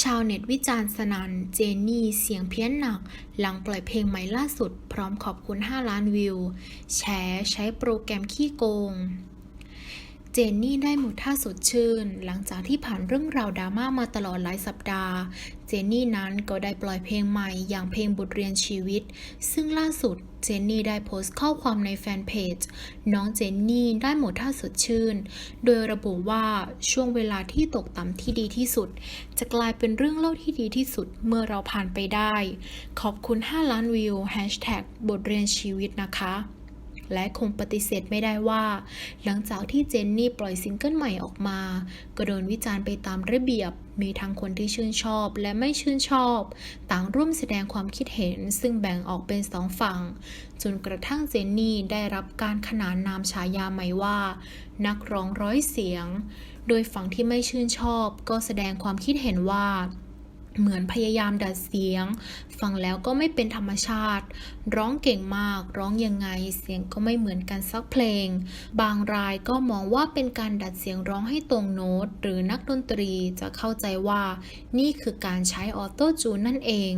ชาวเน็ตวิจารณ์สนันเจนนี่เสียงเพี้ยนหนัก หลังปล่อยเพลงใหม่ล่าสุด พร้อมขอบคุณ 5 ล้านวิว แชร์ใช้โปรแกรมขี้โกง เจนนี่ได้หมดท่าสดชื่น หลังจากที่ผ่านเรื่องราวดราม่ามาตลอดหลายสัปดาห์ เจนนี่นั้นก็ได้ปล่อยเพลงใหม่อย่างเพลงบทเรียนชีวิต ซึ่งล่าสุดเจนนี่ได้โพสต์ข้อความในแฟนเพจ น้องเจนนี่ได้หมดท่าสดชื่น โดยระบุว่าช่วงเวลาที่ตกต่ำที่ดีที่สุด จะกลายเป็นเรื่องเล่าที่ดีที่สุดเมื่อเราผ่านไปได้ ขอบคุณ 5 ล้านวิวแฮชแท็กบทเรียนชีวิตนะคะ และคงปฏิเสธไม่ได้ว่า หลังจากที่เจนนี่ปล่อยซิงเกิลใหม่ออกมา ก็โดนวิจารณ์ไปตามระเบียบ มีทั้งคนที่ชื่นชอบและไม่ชื่นชอบ ต่างร่วมแสดงความคิดเห็น ซึ่งแบ่งออกเป็นสองฝั่ง จนกระทั่งเจนนี่ได้รับการขนานนามฉายาใหม่ว่า นักร้องร้อยเสียง โดยฝั่งที่ไม่ชื่นชอบ ก็แสดงความคิดเห็นว่า เหมือนพยายามดัดเสียง ฟังแล้วก็ไม่เป็นธรรมชาติ ร้องเก่งมาก ร้องยังไง เสียงก็ไม่เหมือนกันสักเพลง บางรายก็มองว่าเป็นการดัดเสียงร้องให้ตรงโน้ต หรือนักดนตรีจะเข้าใจว่า นี่คือการใช้ออโต้จูนนั่นเอง